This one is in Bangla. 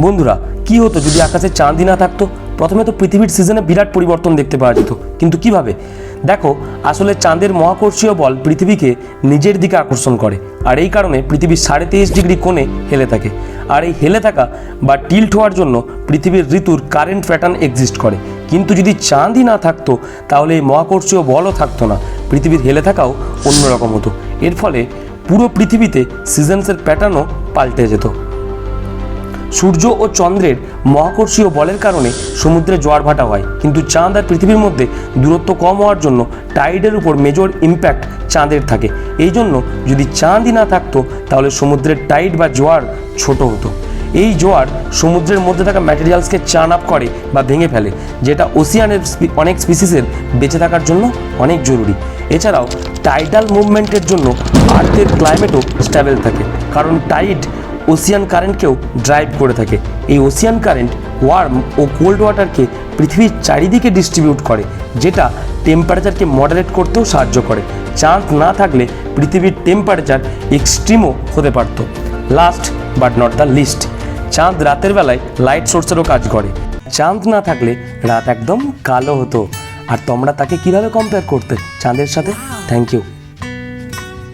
বন্ধুরা, কি হতো যদি আকাশে চাঁদই না থাকতো? প্রথমে তো পৃথিবীর সিজনে বিরাট পরিবর্তন দেখতে পাওয়া যেত। কিন্তু কীভাবে? দেখো, আসলে চাঁদের মহাকর্ষীয় বল পৃথিবীকে নিজের দিকে আকর্ষণ করে। আর এই কারণে পৃথিবীর সাড়ে তেইশ ডিগ্রি কোণে হেলে থাকে। আর এই হেলে থাকা বা টিল্ট হওয়ার জন্য পৃথিবীর ঋতুর কারেন্ট প্যাটার্ন এক্সিস্ট করে। কিন্তু যদি চাঁদই না থাকতো, তাহলে এই মহাকর্ষীয় বলও থাকতো না। পৃথিবীর হেলে থাকাও অন্যরকম হতো। এর ফলে পুরো পৃথিবীতে সিজনসের প্যাটার্নও পাল্টে যেত। সূর্য ও চন্দ্রের মহাকর্ষীয় বলের কারণে সমুদ্রে জোয়ার ভাটা হয়। কিন্তু চাঁদ আর পৃথিবীর মধ্যে দূরত্ব কম হওয়ার জন্য টাইডের উপর মেজর ইম্প্যাক্ট চাঁদের থাকে। এই জন্য যদি চাঁদই না থাকতো, তাহলে সমুদ্রের টাইড বা জোয়ার ছোট হতো। এই জোয়ার সমুদ্রের মধ্যে থাকা ম্যাটেরিয়ালসকে চান আপ করে বা ভেঙে ফেলে, যেটা ওসিয়ানের অনেক স্পিসিসের বেঁচে থাকার জন্য অনেক জরুরি। এছাড়াও, টাইডাল মুভমেন্টের জন্য আর্থের ক্লাইমেটও স্ট্যাবেল থাকে। কারণ টাইড ওসিয়ান কারেন্টকেও ড্রাইভ করে থাকে। এই ওসিয়ান কারেন্ট ওয়ার্ম ও কোল্ড ওয়াটারকে পৃথিবীর চারিদিকে ডিস্ট্রিবিউট করে, যেটা টেম্পারেচারকে মডারেট করতেও সাহায্য করে। চাঁদ না থাকলে পৃথিবীর টেম্পারেচার এক্সট্রিমও হতে পারত। Last but not the least, চাঁদ রাতের বেলায় লাইট সোর্সেরও কাজ করে। চাঁদ না থাকলে রাত একদম কালো হতো। আর তোমরা তাকে কীভাবে কম্পেয়ার করতে? চাঁদের সাথে? Thank you